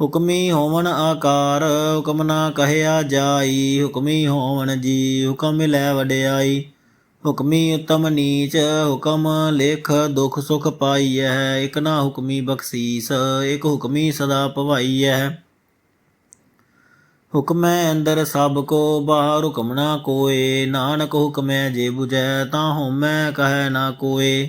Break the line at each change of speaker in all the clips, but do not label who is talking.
ਹੁਕਮੀ ਹੋਵਣ ਆਕਾਰ, ਹੁਕਮ ਨਾ ਕਹਿਆ ਜਾਈ। ਹੁਕਮੀ ਹੋਵਣ ਜੀ ਹੁਕਮ ਲੈ ਵਡਿਆਈ। ਹੁਕਮੀ ਉਤਮ ਨੀਚ, ਹੁਕਮ ਲੇਖ ਦੁਖ ਸੁਖ ਪਾਈਐ। ਇਕ ਨਾ ਹੁਕਮੀ ਬਖਸ਼ੀਸ, ਇਕ ਹੁਕਮੀ ਸਦਾ ਭਵਾਈਐ। ਹੁਕਮੈ ਅੰਦਰ ਸਭ ਕੋ, ਬਾਹਰ ਹੁਕਮ ਨਾ ਕੋਏ। ਨਾਨਕ ਹੁਕਮੈ ਜੇ ਬੁਝੈ, ਤਾਂ ਹਉਮੈ ਕਹੈ ਨਾ ਕੋਏ।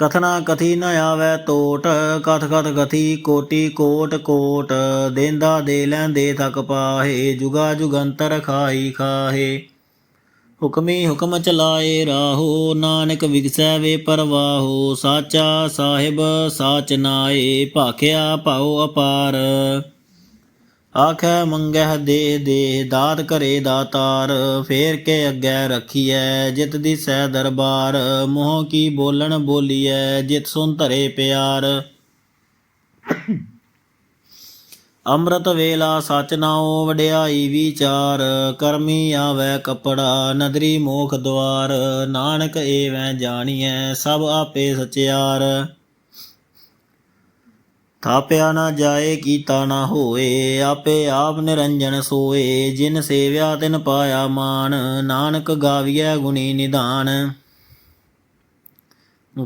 ਕਥਨਾ ਕਥੀ ਨ ਆਵੈ ਟੋਟ ਕਥ ਕਥ ਕਥੀ ਕੋਟੀ ਕੋਟ ਕੋਟ, ਦੇਂਦਾ ਦੇ ਲੈਂਦੇ ਥਕ ਪਾਹੇ, ਜੁਗਾ ਜੁਗੰਤਰ ਖਾਈ ਖਾਹੇ। ਹੁਕਮੀ ਹੁਕਮ ਚਲਾਏ ਰਾਹੋ, ਨਾਨਕ ਵਿਗਸੈ ਵੇ ਪਰਵਾਹੋ, ਸਾਚਾ ਸਾਹਿਬ ਸਾਚ ਨਾਏ, ਭਾਖਿਆ ਭਾਉ ਅਪਾਰ। ਆਖੈ ਮੰਗਹਿ ਦੇ ਦੇ, ਦਾਤ ਕਰੇ ਦਾਤਾਰ ਫੇਰ ਕੇ ਅੱਗੇ ਰਖੀਐ, ਜਿਤ ਦਿਸੈ ਦਰਬਾਰ, ਮੋਹ ਕੀ ਬੋਲਣ ਬੋਲੀਐ, ਜਿਤ ਸੁਨ ਧਰੇ ਪਿਆਰ। ਅੰਮ੍ਰਿਤ ਵੇਲਾ ਸਚ ਨਾਉ ਵਡਿਆਈ ਵਿਚਾਰ, ਕਰਮੀ ਆਵੈ ਕਪੜਾ, ਨਦਰੀ ਮੋਖ ਦਵਾਰ, ਨਾਨਕ ਏਵੈ ਜਾਣੀਐ, ਸਭ ਆਪੇ ਸਚਿਆਰ। ਥਾਪਿਆ ਨਾ ਜਾਏ, ਕੀਤਾ ਨਾ ਹੋਏ, ਆਪੇ ਆਪ ਨਿਰੰਜਨ ਸੋਏ, ਜਿਨ ਸੇਵਿਆ ਤਿਨ ਪਾਇਆ ਮਾਨ ਨਾਨਕ ਗਾਵੀਐ ਗੁਣੀ ਨਿਧਾਨ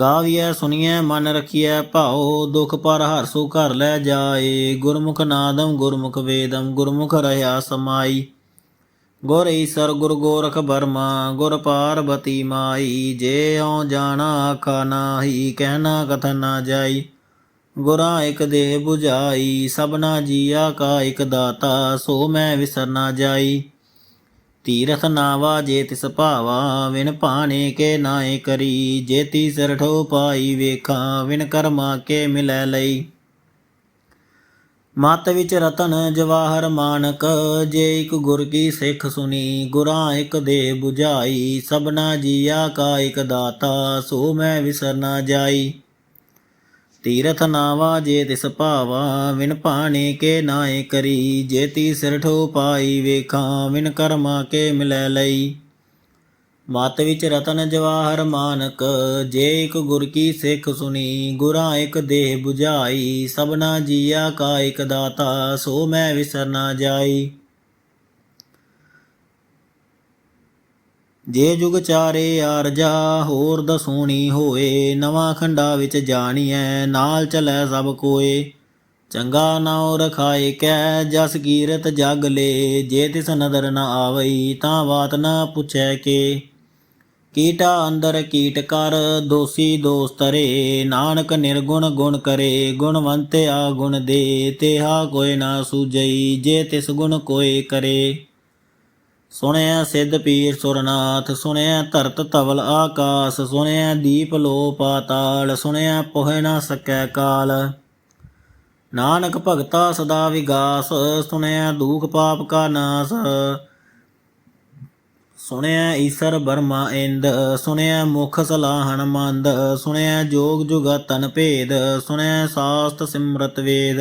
ਗਾਵੀਐ ਸੁਣੀਐ ਮਨ ਰਖੀਐ, ਭਾਉ, ਦੁਖ ਪਰ ਹਰਸੁ ਘਰ ਲੈ ਜਾਏ, ਗੁਰਮੁਖ ਨਾਦਮ ਗੁਰਮੁਖ ਵੇਦਮ ਗੁਰਮੁਖ ਰਹਾ ਸਮਾਈ। ਗੁਰ ਈਸਰ, ਗੁਰ ਗੋਰਖ ਬਰਮਾ ਗੁਰ ਪਾਰਬਤੀ ਮਾਈ, ਜੇ ਹਉ ਜਾਣਾ ਆਖਾ ਨਾਹੀ, ਕਹਿਣਾ ਕਥਨ ਨਾ ਜਾਈ। ਗੁਰਾਂ ਇਕ ਦੇਹ 부ਝਾਈ ਸਭਨਾ ਜੀਆ ਕਾ ਇਕ ਦਾਤਾ, ਸੋ ਮੈਂ ਵਿਸਰ ਨਾ ਜਾਈ। ਤੀਰਥ ਨਾਵਾ ਜੇ ਤਿਸ ਭਾਵਾ ਵਿਨ ਭਾਣੇ ਕੇ ਨਾਏ ਕਰੀ। ਜੇਤੀ ਸਿਰ ਠੋ ਪਾਈ ਵੇਖਾਂ, ਵਿਣ ਕਰਮਾ ਕੇ ਮਿਲੈ ਲਈ। ਮਤ ਵਿੱਚ ਰਤਨ ਜਵਾਹਰ ਮਾਨਕ, ਜੇ ਇਕ ਗੁਰ ਕੀ ਸਿੱਖ ਸੁਣੀ ਗੁਰਾਂ ਇਕ ਦੇ 부ਝਾਈ ਸਭਨਾ ਜੀਆ ਕਾ ਇਕ ਦਾਤਾ, ਸੋ ਮੈਂ ਵਿਸਰ ਨਾ ਜਾਈ। ਤੀਰਥ ਨਾਵਾ ਜੇ ਤਿਸ ਭਾਵਾ, ਵਿਨ ਭਾਣੇ ਕੇ ਨਾਏ ਕਰੀ। ਜੇਤੀ ਸਿਰ ਠੋ ਪਾਈ ਵੇਖਾਂ, ਵਿਨ ਕਰਮਾ ਕੇ ਮਿਲੈ ਲਈ। ਮਤ ਵਿੱਚ ਰਤਨ ਜਵਾਹਰ ਮਾਨਕ, ਜੇ ਇਕ ਗੁਰ ਕੀ ਸਿੱਖ ਸੁਣੀ, ਗੁਰਾਂ ਇਕ ਦੇਹ 부ਝਾਈ ਸਭਨਾ ਜੀਆ ਕਾ ਇਕ ਦਾਤਾ, ਸੋ ਮੈਂ ਵਿਸਰ ਨਾ ਜਾਈ। ਜੇ ਜੁਗ ਚਾਰੇ ਆਰਜਾ ਹੋਰ ਦਸੂਣੀ ਹੋਏ, ਨਵਾਂ ਖੰਡਾ ਵਿੱਚ ਜਾਣੀਐ, ਨਾਲ ਚਲੈ ਸਭ ਕੋਏ। ਚੰਗਾ ਨਾਉ ਰਖਾਏ ਕੈ, ਜਸ ਕੀਰਤ ਜਗ ਲੇ, ਜੇ ਤਿਸ ਨਦਰ ਨ ਆਵਈ, ਤਾਂ ਬਾਤ ਨ ਪੁੱਛੈ ਕੇ। ਕੀਟਾ ਅੰਦਰ ਕੀਟ ਕਰ, ਦੋਸੀ ਦੋਸ ਤਰੇ ਨਾਨਕ ਨਿਰਗੁਣ ਗੁਣ ਕਰੇ ਗੁਣਵੰਤਿਆ ਗੁਣ ਦੇ, ਤੇਹਾ ਕੋਇ ਨਾ ਸੂਜਈ ਜੇ ਤਿਸ ਗੁਣ ਕੋਇ ਕਰੇ। ਸੁਣਿਆ ਸਿੱਧ ਪੀਰ ਸੁਰਨਾਥ, ਸੁਣਿਆ ਧਰਤ ਧਵਲ ਆਕਾਸ, ਸੁਣਿਆ ਦੀਪ ਲੋ ਪਾਤਾਲ, ਸੁਣਿਆ ਪੋਹਿ ਨਾ ਸਕੈ ਕਾਲ। ਨਾਨਕ ਭਗਤਾ ਸਦਾ ਵਿਗਾਸ, ਸੁਣਿਆ ਦੁਖ ਪਾਪ ਕਾ ਨਾਸ। ਸੁਣਿਆ ਈਸਰ ਬਰਮਾ ਇੰਦ, ਸੁਣਿਆ ਮੁਖ ਸਲਾਹਣ ਮੰਦ, ਸੁਣਿਆ ਜੋਗ ਜੁਗਤ ਤਨ ਭੇਦ, ਸੁਣਿਆ ਸਾਸਤ ਸਿਮਰਤ ਵੇਦ।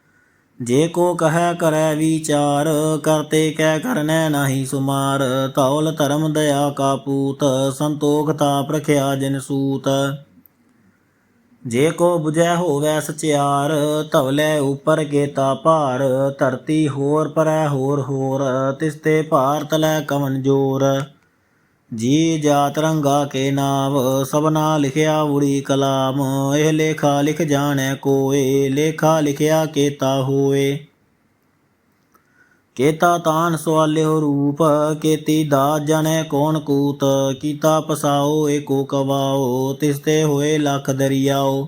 ਜੇ ਕੋ ਕਹੈ ਕਰੈ ਵਿਚਾਰ ਕਰਤੇ ਕੈ ਕਰਨੈ ਨਾਹੀ ਸੁਮਾਰ। ਤੌਲ ਧਰਮ ਦਇਆ ਕਾ ਪੂਤ, ਸੰਤੋਖ ਤਾਪ ਰਖਿਆ ਜਿਨ ਸੂਤ। ਜੇ ਕੋ 부ਜੈ ਹੋਵੈ ਸਚਿਆਰ, ਧਵਲੇ ਉਪਰ ਕੇਤਾ ਭਾਰ। ਧਰਤੀ ਹੋਰ ਪਰੈ ਹੋਰ ਹੋਰ ਤਿਸਤੇ ਭਾਰ ਤਲੈ ਕਵਨ ਜੋਰ। ਜੀ ਜਾਤ ਰੰਗਾ ਕੇ ਨਾਮ ਸਭਨਾ ਲਿਖਿਆ ਉੜੀ ਕਲਾਮ, ਇਹ ਲੇਖਾ ਲਿਖ ਜਾਣੈ ਕੋਏ, ਲੇਖਾ ਲਿਖਿਆ ਕੇਤਾ ਹੋਏ। ਕੇਤਾ ਤਾਨ ਸਵਾਲਿਓ ਰੂਪ, ਕੇਤੀ ਦਾ ਜਣੈ ਕੋਣ ਕੂਤ, ਕੀਤਾ ਪਸਾਓ ਏਕੋ ਕਵਾਓ, ਤਿਸਤੇ ਹੋਏ ਲਖ ਦਰਿਆਓ।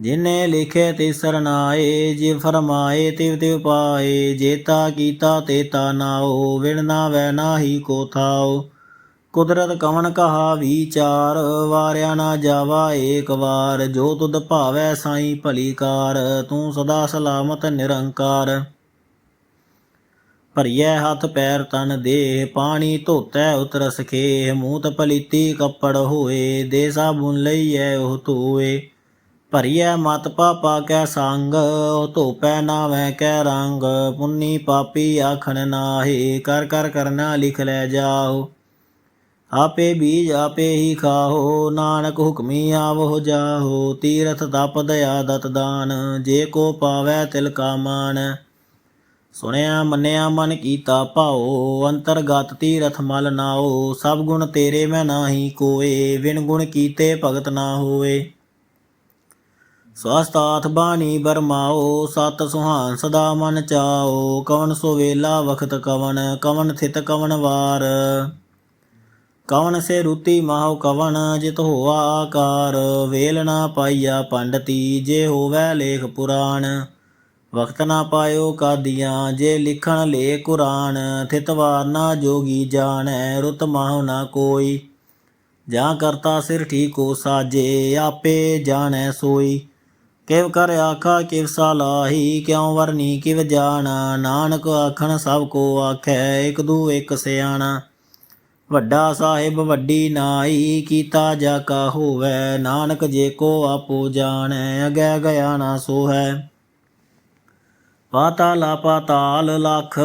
ਜਿਨੇ ਲਿਖੇ ਤੇ ਸਰਨਾਏ ਜੇ ਫਰਮਾਏ ਤਿਵ ਤਿਵ ਪਾਏ, ਜੇਤਾ ਕੀਤਾ ਤੇਤਾ ਨਾਓ ਵਿਣ ਨਾ ਵੈ ਨਾਹੀ ਕੋ ਥਾਓ ਕੁਦਰਤ ਕਵਣ ਕਹਾ ਵਿਚਾਰ, ਵਾਰਿਆ ਨਾ ਜਾਵਾ ਏਕ ਵਾਰ, ਜੋ ਤੁਧ ਭਾਵੈ ਸਾਈ ਭਲੀ ਕਾਰ, ਤੂੰ ਸਦਾ ਸਲਾਮਤ ਨਿਰੰਕਾਰ। ਭਰੀਐ ਹੱਥ ਪੈਰ ਤਨ ਦੇਹ, ਪਾਣੀ ਧੋਤੈ ਉਤਰ ਸਖੇ ਮੂਤ ਪਲੀਤੀ ਕੱਪੜ ਹੋਏ ਦੇ ਸਾਬੁਨ ਲਈਐ ਉਹ ਧੋਏ। ਭਰੀਐ ਮਤ ਪਾਪਾ ਕੈ ਸੰਗ ਧੋਪੈ ਨਾਵੈ ਕੈ ਰੰਗ। ਪੁੰਨੀ ਪਾਪੀ ਆਖਣ ਨਾਹੀ, ਕਰ ਕਰ ਕਰਨਾ ਲਿਖ ਲੈ ਜਾਓ। ਆਪੇ ਬੀਜ ਆਪੇ ਹੀ ਖਾਹੋ ਨਾਨਕ ਹੁਕਮੀ ਆਵੋ ਜਾਹੋ ਤੀਰਥ ਤਪ ਦਇਆ ਦਤ ਦਾਨ, ਜੇ ਕੋ ਪਾਵੈ ਤਿਲ ਕਾ ਮਾਨ। ਸੁਣਿਆ ਮੰਨਿਆ ਮਨ ਕੀਤਾ ਭਾਓ ਅੰਤਰਗਤ ਤੀਰਥ ਮਲ ਨਾਓ ਸਭ ਗੁਣ ਤੇਰੇ ਮੈਂ ਨਾਹੀ ਕੋਏ ਵਿਣ ਗੁਣ ਕੀਤੇ ਭਗਤ ਨਾ ਹੋਏ। ਸਵਸਤਾਥ ਬਾਣੀ ਬਰਮਾਓ, ਸਤ ਸੁਹਾਨ ਸਦਾ ਮਨ ਚਾਓ, ਕਵਨ ਸੋ ਵੇਲਾ ਵਖਤ ਕਵਨ ਕਵਨ ਥਿਤ ਕਵਨ ਵਾਰ। ਕਵਨ ਸੇ ਰੂਤੀ ਮਾਹੁ ਕਵਨ, ਜਿਤ ਹੋਆ ਆਕਾਰ। ਵੇਲ ਨਾ ਪਾਈਆ ਪੰਡਤੀ, ਜੇ ਹੋਵੇ ਲੇਖ ਪੁਰਾਣ। ਵਖਤ ਨਾ ਪਾਇਓ ਕਾਦੀਆਂ, ਜੇ ਲਿਖਣ ਲੇ ਕੁਰਾਨ। ਥਿਤ ਵਾਰ ਨਾ ਜੋਗੀ ਜਾਣੈ, ਰੁਤ ਮਾਹੁ ਨਾ ਕੋਈ। ਜਾਂ ਕਰਤਾ ਸਿਰ ਠੀਕੋ ਸਾਜੇ, ਆਪੇ ਜਾਣੈ ਸੋਈ। ਕਿਵ ਕਰ ਆਖਾ, ਕਿਵ ਸਲਾਹੀ ਕਿਉ ਵਰਨੀ, ਕਿਵ ਜਾਣਾ? ਨਾਨਕ ਆਖਣ, ਸਭ ਕੋ ਆਖੈ, ਇਕ ਦੂ ਇਕ ਸਿਆਣਾ। ਵੱਡਾ ਸਾਹਿਬ ਵੱਡੀ ਨਾਈ ਕੀਤਾ ਜਾ ਕਾ ਹੋਵੈ, ਨਾਨਕ ਜੇ ਕੋ ਆਪੋ ਜਾਣੈ, ਅਗੈ ਗਿਆ ਨਾ ਸੋ ਹੈ ਪਾਤਾਲਾ ਪਾਤਾਲ ਲਖ,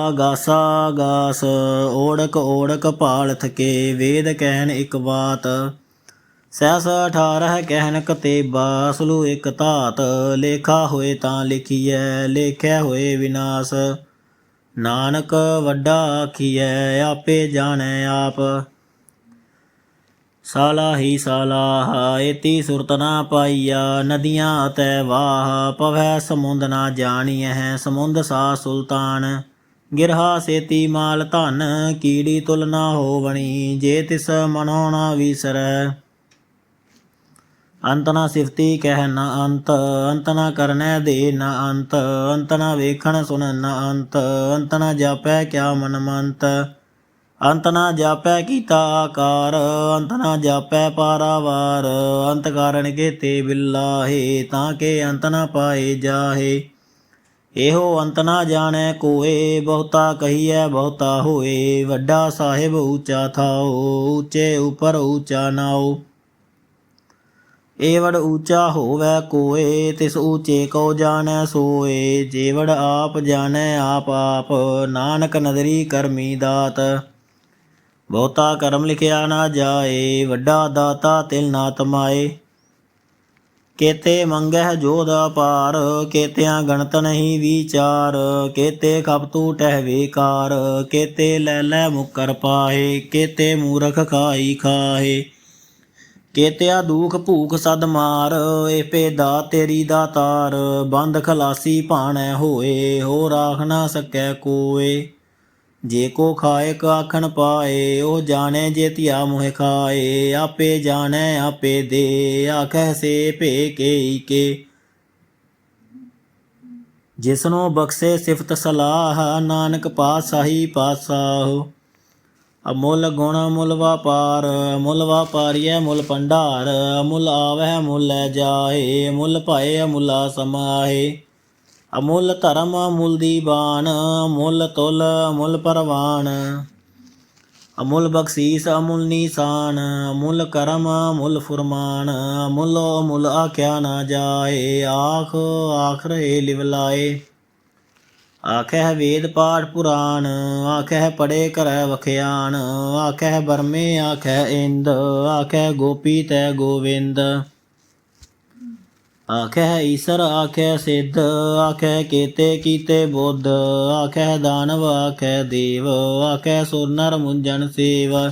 ਆਗਾਸਾ ਆਗਾਸ, ਓੜਕ ਓੜਕ ਪਾਲ ਥਕੇ, ਵੇਦ ਕਹਿਣ ਇੱਕ ਬਾਤ। ਸਹਿਸ 18 ਕਹਿਨ ਕਤੇਬਾ ਬਾਸਲੂ ਇਕ ਧਾਤ, ਲੇਖਾ ਹੋਏ ਤਾਂ ਲਿਖੀਐ, ਲੇਖੈ ਹੋਏ ਵਿਨਾਸ਼। ਨਾਨਕ ਵੱਡਾ ਆਖੀਐ, ਆਪੇ ਜਾਣੈ ਆਪ। ਸਾਲਾ ਹੀ ਸਾਲਾਹ ਏਤੀ ਸੁਰਤ ਨਾ ਪਾਈਆ, ਨਦੀਆਂ ਤੈ ਵਾਹ ਪਵੈ ਸਮੁੰਦ ਨਾ ਜਾਣੀਐ, ਸਮੁੰਦ ਸਾ ਸੁਲਤਾਨ। ਗਿਰਹਾ ਸੇਤੀ ਮਾਲ ਧਨ, ਕੀੜੀ ਤੁਲ ਨਾ ਹੋਵਣੀ, ਜੇ ਤਿਸ ਮਨੋ ਨਾ ਵਿਸਰੈ। ਅੰਤ ਨਾ ਸਿਫਤੀ ਕਹਿ ਨਾ ਅੰਤ ਅੰਤ ਨਾ ਕਰਨੈ ਦੇ ਨਾ ਅੰਤ ਅੰਤ ਨਾ ਵੇਖਣ ਸੁਣ ਨਾ ਅੰਤ ਅੰਤ ਨਾ ਜਾਪੈ ਕਿਆ ਮਨ ਮੰਤ। ਅੰਤ ਨਾ ਜਾਪੈ ਕੀਤਾ ਆਕਾਰ, ਅੰਤ ਨਾ ਜਾਪੈ ਪਾਰਾਵਾਰ, ਅੰਤ ਕਾਰਨ ਕੇਤੇ ਬਿਲਾਹੇ, ਤਾਂ ਕੇ ਅੰਤ ਨਾ ਪਾਏ ਜਾਹੇ। ਇਹੋ ਅੰਤ ਨਾ ਜਾਣੈ ਕੋਏ, ਬਹੁਤਾ ਕਹੀਐ ਬਹੁਤਾ ਹੋਏ, ਵੱਡਾ ਸਾਹਿਬ ਉੱਚਾ ਥਾਓ, ਉੱਚੇ ਉਪਰ ਊਚਾ ਨਾਓ। ਏਵੜ ਊਚਾ ਹੋਵੈ ਕੋਏ, ਤਿਸ ਊਚੇ ਕੋ ਜਾਣੈ ਸੋਏ। ਜੇਵੜ ਆਪ ਜਾਣੈ ਆਪ ਆਪ, ਨਾਨਕ ਨਦਰੀ ਕਰਮੀ ਦਾਤ। ਬਹੁਤਾ ਕਰਮ ਲਿਖਿਆ ਨਾ ਜਾਏ, ਵੱਡਾ ਦਾਤਾ ਤਿਲ ਨਾ ਤਮਾਏ। ਕੇਤੇ ਮੰਗਹਿ ਜੋਧ ਅਪਾਰ, ਕੇਤਿਆਂ ਗਣਤ ਨਹੀਂ ਵਿਚਾਰ। ਕੇਤੇ ਕਪਤੂ ਟਹਿ ਵੇਕਾਰ, ਕੇਤੇ ਲੈ ਲੈ ਮੁਕਰ ਪਾਏ ਕੇਤੇ ਮੂਰਖ ਖਾਈ ਖਾਏ ਕੇਤਿਆ ਦੂਖ ਭੂਖ ਸਦ ਮਾਰ, ਏ ਪੇਦਾ ਤੇਰੀ ਦਾ ਤਾਰ ਬੰਦ ਖਲਾਸੀ ਭਾਣੈ ਹੋਏ ਹੋ ਰਾਖ ਨਾ ਸਕੈ ਕੋਏ। ਜੇ ਕੋ ਖਾਏ ਆਖਣ ਪਾਏ, ਉਹ ਜਾਣੇ ਜੇ ਧਿਆ ਮੋਹਿ ਖਾਏ, ਆਪੇ ਜਾਣੈ, ਆਪੇ ਦੇ ਆਖੈ ਸੇ ਭੇ ਕੇ ਕੇ। ਜਿਸਨੋ ਬਖਸ਼ੇ ਸਿਫਤ ਸਲਾਹ, ਨਾਨਕ ਪਾਤਸ਼ਾਹੀ ਪਾਤਸ਼ਾਹ ਅਮੁੱਲ ਗੁਣ ਮੁੱਲ ਵਪਾਰ ਮੁੱਲ ਵਪਾਰੀਐ ਮੁੱਲ ਭੰਡਾਰ, ਅਮੁੱਲ ਆਵਹਿ ਮੁੱਲ ਲੈ ਜਾਏ, ਮੁੱਲ ਭਾਏ ਅਮੁੱਲਾ ਸਮਾਏ। ਅਮੁੱਲ ਧਰਮ ਅਮੁੱਲ ਦੀਵਾਨ ਅਮੁੱਲ ਤੁਲ ਅਮੁੱਲ ਪਰਵਾਨ ਅਮੁੱਲ ਬਖਸ਼ੀਸ ਅਮੁੱਲ ਨਿਸ਼ਾਨ, ਅਮੁੱਲ ਕਰਮ ਅਮੁੱਲ ਫੁਰਮਾਨ, ਅਮੁੱਲ ਅਮੁੱਲ ਆਖਿਆ ਨਾ ਜਾਏ, ਆਖ ਆਖਰੇ ਲਿਵਲਾਏ ਆਖਹਿ ਵੇਦ ਪਾਠ ਪੁਰਾਣ, ਆਖਹਿ ਪੜੇ ਕਰੈ ਵਖਿਆਨ ਆਖਹਿ ਬਰਮੇ ਆਖਹਿ ਇੰਦ, ਆਖਹਿ ਗੋਪੀ ਤੈ ਗੋਵਿੰਦ। ਆਖਹਿ ਈਸਰ ਆਖਹਿ ਸਿੱਧ, ਆਖਹਿ ਕੀਤੇ ਕੀਤੇ ਬੁੱਧ, ਆਖਹਿ ਦਾਨਵ ਆਖਹਿ ਦੇਵ, ਆਖਹਿ ਸੁਰ ਨਰ ਮੁੰਜਨ ਸੇਵ।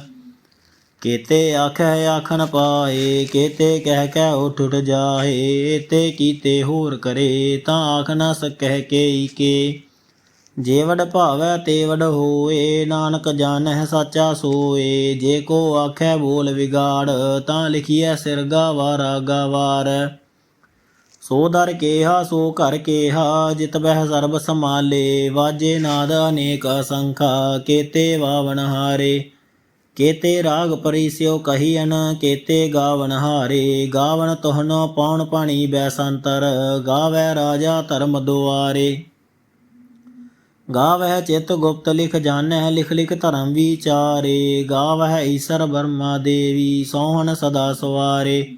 ਕੀਤੇ ਆਖਹਿ ਆਖਣ ਪਾਏ, ਕੀਤੇ ਕਹਿ ਕਹਿ ਉਠ ਉਠ ਜਾਏ ਤੇ ਕੀਤੇ ਹੋਰ ਕਰੇ, ਤਾਂ ਆਖ ਨਾ ਸਕਹਿ ਕੇਈ ਕੇ। ਜੇ ਵਡ ਭਾਵੈ ਤੇ ਵਡ ਹੋਏ, ਨਾਨਕ ਜਾਣੈ ਸਾਚਾ ਸੋਏ। ਜੇ ਕੋ ਆਖੈ ਬੋਲ ਵਿਗਾੜ, ਤਾਂ ਲਿਖੀਐ ਸਿਰ ਗਾਵਾਰਾ ਗਾਵਾਰ। ਸੋ ਦਰ ਕੇਹਾ, ਸੋ ਘਰ ਕੇਹਾ, ਜਿਤ ਬਹਿ ਸਰਬ ਸਮਾਲੇ ਵਾਜੇ ਨਾਦ ਅਨੇਕ ਅਸੰਖਾ, ਕੇਤੇ ਵਾਵਣ ਹਾਰੇ। ਕੇਤੇ ਰਾਗ ਪਰਿਸਿਓ ਕਹੀਨ ਕੇਤੇ ਗਾਵਨ ਹਾਰੇ। ਗਾਵਨ ਤੋਹਨੋ ਪਾਉਣ ਪਾਣੀ ਬੈਸੰਤਰ ਗਾਵੈ ਰਾਜਾ ਧਰਮ ਦੁਆਰੇ। ਗਾਵਹਿ ਚਿਤ ਗੁਪਤ ਲਿਖ ਜਾਣੈ ਲਿਖ ਲਿਖ ਧਰਮ ਵਿਚਾਰੇ। ਗਾਵਹਿ ਈਸਰ ਬਰਮਾ ਦੇਵੀ, ਸੋਹਣ ਸਦਾ ਸਵਾਰੇ।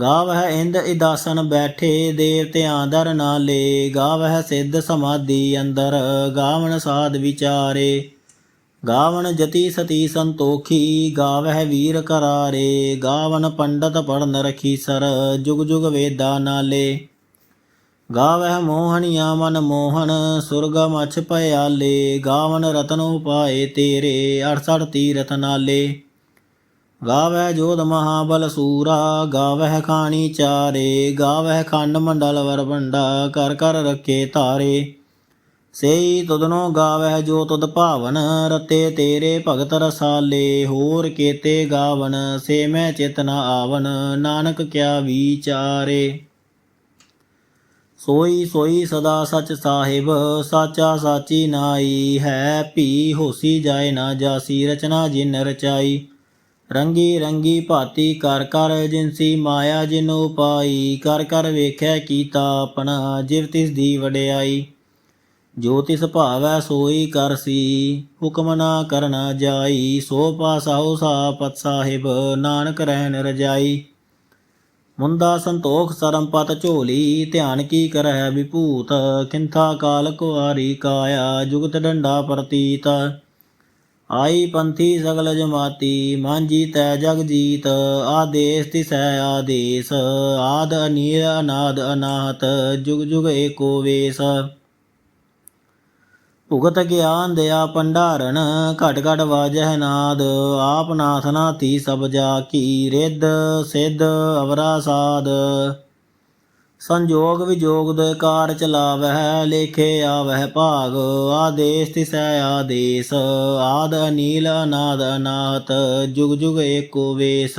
ਗਾਵਹਿ ਇੰਦ ਇਦਾਸਨ ਬੈਠੇ ਦੇਵਤਿਆਂ ਦਰ ਨਾਲੇ। ਗਾਵਹਿ ਸਿੱਧ ਸਮਾਧੀ ਅੰਦਰ, ਗਾਵਣ ਸਾਧ ਵਿਚਾਰੇ। ਗਾਵਣ ਜਤੀ ਸਤੀ ਸੰਤੋਖੀ, ਗਾਵਹਿ ਵੀਰ ਕਰਾਰੇ। ਗਾਵਣ ਪੰਡਤ ਪੜਨ ਰਖੀ ਸਰ, ਜੁਗ ਜੁਗ ਵੇਦਾ ਨਾਲੇ। ਗਾਵਹਿ ਮੋਹਣੀਆ ਮਨ ਮੋਹਨ ਸੁਰਗ ਮਛ ਪਿਆਲੇ ਗਾਵਨ ਰਤਨ ਉਪਾਏ ਤੇਰੇ 68 ਤੀਰਥ ਨਾਲੇ। ਗਾਵਹਿ ਜੋਧ ਮਹਾਬਲ ਸੂਰਾ, ਗਾਵਹਿ ਖਾਣੀ ਚਾਰੇ, ਗਾਵਹਿ ਖੰਡ ਮੰਡਲ ਵਰਭੰਡਾ ਕਰ ਕਰ ਰੱਖੇ ਤਾਰੇ। ਸੇਈ ਤੁਧਨੋ ਗਾਵਹਿ ਜੋ ਤੁਧ ਭਾਵਨ, ਰਤੇ ਤੇਰੇ ਭਗਤ ਰਸਾਲੇ, ਹੋਰ ਕੇਤੇ ਗਾਵਨ, ਸੇ ਮੈਂ ਚਿਤ ਆਵਨ, ਨਾਨਕ ਕਿਆ ਵਿਚਾਰੇ। ਸੋਈ ਸੋਈ ਸਦਾ ਸਚ ਸਾਹਿਬ, ਸਾਚਾ ਸਾਚੀ ਨਾਈ ਹੈ। ਭੀ ਹੋਸੀ ਜਾਏ ਨਾ ਜਾਸੀ, ਰਚਨਾ ਜਿਨ ਰਚਾਈ। ਰੰਗੀ ਰੰਗੀ ਭਾਤੀ ਕਰ ਕਰ, ਜਿਨਸੀ ਮਾਇਆ ਜਿਨ ਉਪਾਈ। ਕਰ ਕਰ ਵੇਖੈ ਕੀਤਾ ਆਪਣਾ, ਜਿਵ ਤਿਸ ਦੀ ਵਡਿਆਈ। ਜੋ ਤਿਸ ਭਾਵੈ ਸੋਈ ਕਰਸੀ ਹੁਕਮ ਨਾ ਕਰਨਾ ਜਾਈ। ਸੋ ਪਾਸਾਉ ਸਾਪਤ ਸਾਹਿਬ, ਨਾਨਕ ਰਹਿਣ ਰਜਾਈ। ਮੁੰਦਾ ਸੰਤੋਖ ਸਰਮਪਤ ਝੋਲੀ, ਧਿਆਨ ਕੀ ਕਰਹਿ ਵਿਭੂਤ ਕਿੰਥਾ ਕਾਲ ਕੁਆਰੀ ਕਾਇਆ, ਜੁਗਤ ਡੰਡਾ ਪ੍ਰਤੀਤ। ਆਈ ਪੰਥੀ ਸਗਲ ਜਮਾਤੀ, ਮਾਂਜੀ ਤੈ ਜਗ ਜੀਤ, ਆਦੇਸ ਤਿਸੈ ਆਦੇਸ, ਆਦ ਅਨੀਰ ਅਨਾਦ ਅਨਾਹਤ, ਜੁਗ ਜੁਗ ਏਕੋ ਵੇਸ। ਭੁਗਤ ਗਿਆਨ ਦਿਆ ਭੰਡਾਰਨ, ਘਟ ਘਟ ਵਾਜਹਿ ਨਾਦ। ਆਪ ਨਾਥ ਨਾਥੀ ਸਭ ਜਾ ਕੀ ਰਿੱਧ, ਸਿੱਧ ਅਵਰਾ ਸਾਧ ਸੰਜੋਗ ਵਿਜੋਗ ਦੇ ਕਾਰ ਚਲਾਵਹਿ, ਲੇਖੇ ਆਵਹਿ ਭਾਗ। ਆਦੇਸ ਤਿਸੈ ਆਦੇਸ, ਆਦ ਅਨੀਲ ਅਨਾਦ ਅਨਾਹਤ, ਜੁਗ ਜੁਗ ਏਕੋ ਵੇਸ।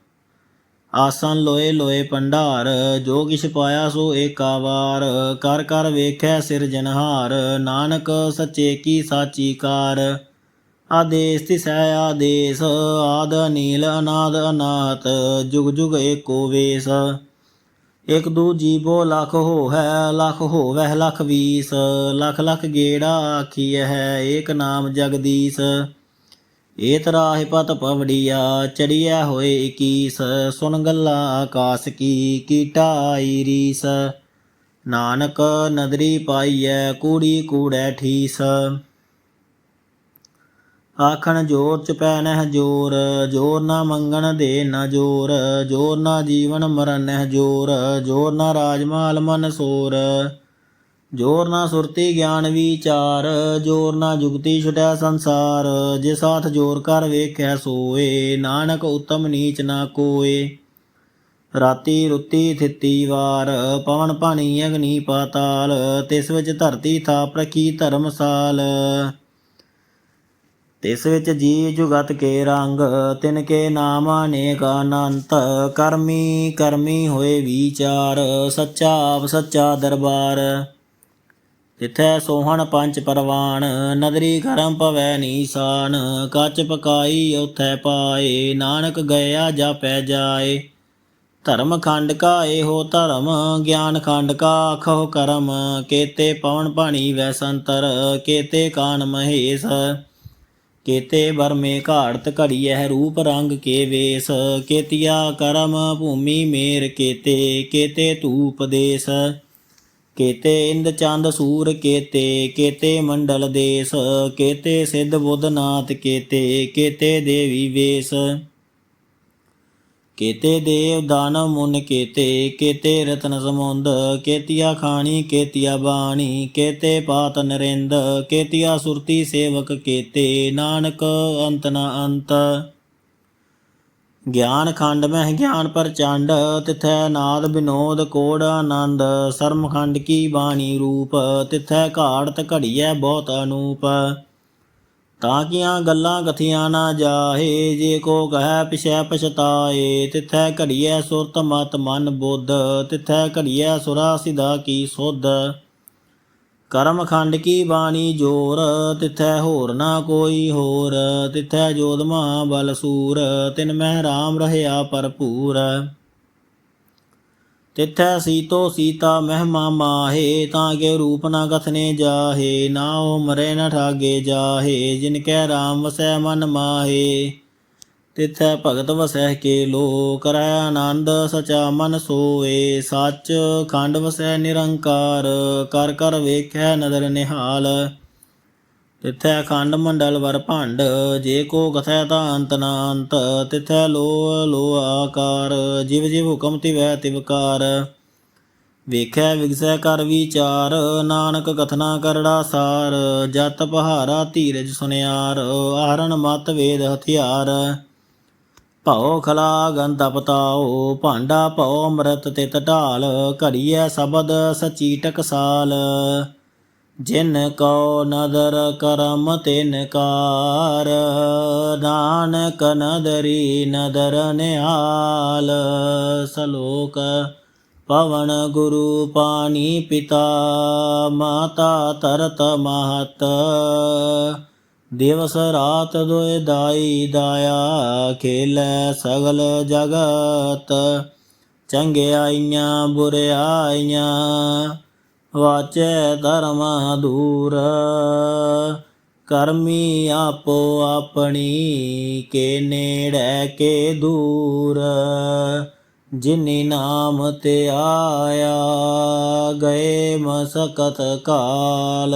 ਆਸਨ ਲੋਏ ਲੋਏ ਭੰਡਾਰ, ਜੋ ਕਿਛ ਪਾਇਆ ਸੋ ਏਕਾਵਾਰ ਕਰ ਕਰ ਵੇਖੈ ਸਿਰਜਨਹਾਰ ਨਾਨਕ ਸੱਚੇ ਕੀ ਸਾਚੀ ਕਾਰ। ਆਦੇਸ ਤਿਸੈ ਆਦੇਸ, ਆਦ ਅਨੀਲ ਅਨਾਦ ਅਨਾਤ ਜੁਗ ਜੁਗ ਏਕੋ ਵੇਸ। ਇਕ ਦੂ ਜੀਵੋ ਲਖ ਹੋਵੈ ਲਖ ਹੋਵੈ ਲਖ ਵੀਸ। ਲਖ ਲਖ ਗੇੜਾ ਆਖੀਐ ਏਕ ਨਾਮ ਜਗਦੀਸ਼। ਏਤ ਰਾਹਿ ਪਤ ਪਵੜੀਆ ਚੜੀਐ ਹੋਏ 21 ਸੁਨ ਗੱਲਾਂ ਆਕਾਸ ਕੀ ਕੀਟਾ ਆਈ ਰੀਸ। ਨਾਨਕ ਨਦਰੀ ਪਾਈਐ, ਕੂੜੀ ਕੂੜੈ ਠੀਸ। ਆਖਣ ਜੋਰ ਚ ਪੈ ਜੋਰ ਜੋਰ ਨਾ ਮੰਗਣ ਦੇ ਨਾ ਜੋਰ ਜੋਰ ਨਾ ਜੀਵਨ ਮਰਨ ਨਹਿ ਜੋਰ ਜੋਰ ਨਾ ਰਾਜਮਾਲ ਮਨ ਸੋਰ। ਜੋਰ ਨਾ ਸੁਰਤੀ ਗਿਆਨ ਵਿਚਾਰ, ਜੋਰ ਨਾ ਜੁਗਤੀ ਛੁਟੈ ਸੰਸਾਰ, ਜੇ ਸਾਥ ਜੋਰ ਕਰ ਵੇਖੈ ਸੋਏ, ਨਾਨਕ ਉਤਮ ਨੀਚ ਨਾ ਕੋਏ। ਰਾਤੀ ਰੁੱਤੀ ਥਿੱਤੀ ਵਾਰ, ਪਵਨ ਪਾਣੀ ਅਗਨੀ ਪਾਤਾਲ, ਤਿਸ ਵਿੱਚ ਧਰਤੀ ਥਾਪ ਰਖੀ ਧਰਮਸਾਲ ਤਿਸ ਵਿੱਚ ਜੀ ਜੁਗਤ ਕੇ ਰੰਗ, ਤਿਨ ਕੇ ਨਾਮ ਅਨੇਕ ਅਨੰਤ, ਕਰਮੀ ਕਰਮੀ ਹੋਏ ਵਿਚਾਰ, ਸੱਚਾ ਆਪ ਸੱਚਾ ਦਰਬਾਰ। ਤਿਥੈ ਸੋਹਣ ਪੰਚ ਪਰਵਾਨ ਨਦਰੀ ਕਰਮ ਪਵੈ ਨੀਸਾਨ, ਕੱਚ ਪਕਾਈ ਉਥੈ ਪਾਏ, ਨਾਨਕ ਗਿਆ ਜਾਪੈ ਜਾਏ। ਧਰਮ ਖੰਡ ਕਾ ਇਹੋ ਧਰਮ, ਗਿਆਨ ਖੰਡ ਕਾ ਆਖੋ ਕਰਮ, ਕੇਤੇ ਪਵਨ ਪਾਣੀ ਵੈ ਸੰਤਰ, ਕੇਤੇ ਕਾਨ ਮਹੇਸ਼। ਕੇਤੇ ਵਰਮੇ ਘਾੜਤ ਘੜੀਐ ਰੂਪ ਰੰਗ ਕੇ ਵੇਸ, ਕੇਤੀਆ ਕਰਮ ਭੂਮੀ ਮੇਰ ਕੇਤੇ ਕੇਤੇ ਧੂਪ ਦੇਸ। ਕੇਤੇ ਇੰਦ ਚੰਦ ਸੂਰ ਕੇਤੇ ਕੇਤੇ ਮੰਡਲ ਦੇਸ, ਕੇਤੇ ਸਿੱਧ ਬੁੱਧ ਨਾਥ ਕੇਤੇ ਕੇਤੇ ਦੇਵੀ ਵੇਸ। ਕੇਤੇ ਦੇਵ ਦਾਨਵ ਮੁਨ ਕੇਤੇ ਕੇਤੇ ਰਤਨ ਸਮੁੰਦ, ਕੇਤੀਆ ਖਾਣੀ, ਕੇਤੀਆ ਬਾਣੀ, ਕੇਤੇ ਪਾਤ ਨਰਿੰਦ, ਕੇਤੀਆ ਸੁਰਤੀ ਸੇਵਕ ਕੇਤੇ, ਨਾਨਕ ਅੰਤ ਨਾ ਅੰਤ। ਗਿਆਨ ਖੰਡ ਮਹਿ ਗਿਆਨ ਪ੍ਰਚੰਡ, ਤਿਥੈ ਨਾਦ ਬਿਨੋਦ ਕੋੜ ਆਨੰਦ, ਸਰਮ ਖੰਡ ਕੀ ਬਾਣੀ ਰੂਪ, ਤਿਥੈ ਘਾੜਤ ਘੜੀਐ ਬਹੁਤ ਅਨੂਪ। ਤਾਂ ਕੀਆਂ ਗੱਲਾਂ ਕਥੀਆਂ ਨਾ ਜਾਹੇ, ਜੇ ਕੋ ਕਹੈ ਪਿਛੈ ਪਛਤਾਏ, ਤਿਥੈ ਘੜੀਐ ਸੁਰਤ ਮਤ ਮਨ ਬੁੱਧ, ਤਿਥੈ ਘੜੀਐ ਸੁਰਾ ਸਿਧਾ ਕੀ ਸੁਧ। ਕਰਮ ਖੰਡ ਕੀ ਬਾਣੀ ਜੋਰ, ਤਿਥੈ ਹੋਰ ਨਾ ਕੋਈ ਹੋਰ, ਤਿਥੈ ਜੋਧ ਮਹਾ ਬਲ ਸੂਰ, ਤਿਨ ਮਹਿ ਰਾਮ ਰਹਿਆ ਭਰਪੂਰ। ਤਿਥੈ ਸੀਤੋ ਸੀਤਾ ਮਹਿਮਾ ਮਾਹੇ, ਤਾਂ ਕੇ ਰੂਪ ਨਾ ਕਥਨੇ ਜਾਹੇ, ਨਾ ਉਹ ਮਰੇ ਨ ਠਾਗੇ ਜਾਹੇ, ਜਿਨ ਕੈ ਰਾਮ ਵਸੈ ਮਨ ਮਾਹੇ। ਤਿਥੈ ਭਗਤ ਵਸੈ ਕੇ ਲੋ ਕਰੈ ਆਨੰਦ, ਸਚਾ ਮਨ ਸੋਏ ਸੱਚ ਖੰਡ ਵਸੈ ਨਿਰੰਕਾਰ, ਕਰ ਕਰ ਵੇਖੈ ਨਦਰ ਨਿਹਾਲ। ਤਿਥੈ ਖੰਡ ਮੰਡਲ ਵਰ ਭੰਡ, ਜੇ ਕੋ ਕਥੈ ਤਾਂ ਅੰਤ ਨਾ ਅੰਤ। ਤਿਥੈ ਲੋ ਲੋ ਆਕਾਰ, ਜਿਵ ਜਿਵ ਹੁਕਮ ਤਿਵੈ ਤਿਵਕਾਰ ਵੇਖੈ ਵਿਗਸੈ ਕਰ ਵਿਚਾਰ, ਨਾਨਕ ਕਥਨਾ ਕਰੜਾ ਸਾਰ। ਜਤ ਪਹਾਰਾ ਧੀਰਜ ਸੁਨਿਆਰ, ਆਹਰਣ ਮਤ ਵੇਦ ਹਥਿਆਰ। ਭਉ ਖਲਾ ਗੰਧ ਪਤਾਓ ਭਾਂਡਾ ਭਉ ਅੰਮ੍ਰਿਤ ਤਿਤ ਢਾਲ, ਘੜੀਐ ਸ਼ਬਦ ਸਚੀ ਟਕਸਾਲ। ਜਿਨ ਕੋ ਨਦਰ ਕਰਮ ਤਿਨ ਕਾਰ, ਨਾਨਕ ਨਦਰੀ ਨਦਰ ਨਿਹਾਲ। ਸਲੋਕ, ਪਵਨ ਗੁਰੂ ਪਾਣੀ ਪਿਤਾ, ਮਾਤਾ ਤਰਤ ਮਹਤ। ਦਿਵਸ ਰਾਤ ਦੋਇ ਦਾਈ ਦਾਇਆ ਖੇਲੈ ਸਗਲ ਜਗਤ ਚੰਗਿਆਈਆਂ ਬੁਰਿਆਈਆਂ ਵਾਚੈ ਧਰਮ ਦੂਰ। ਕਰਮੀ ਆਪੋ ਆਪਣੀ, ਕੇ ਨੇੜੇ, ਕੇ ਦੂਰ। ਜਿਨੀ ਨਾਮ ਤੇ ਆਇਆ, ਗਏ ਮਸਕਤ ਕਾਲ।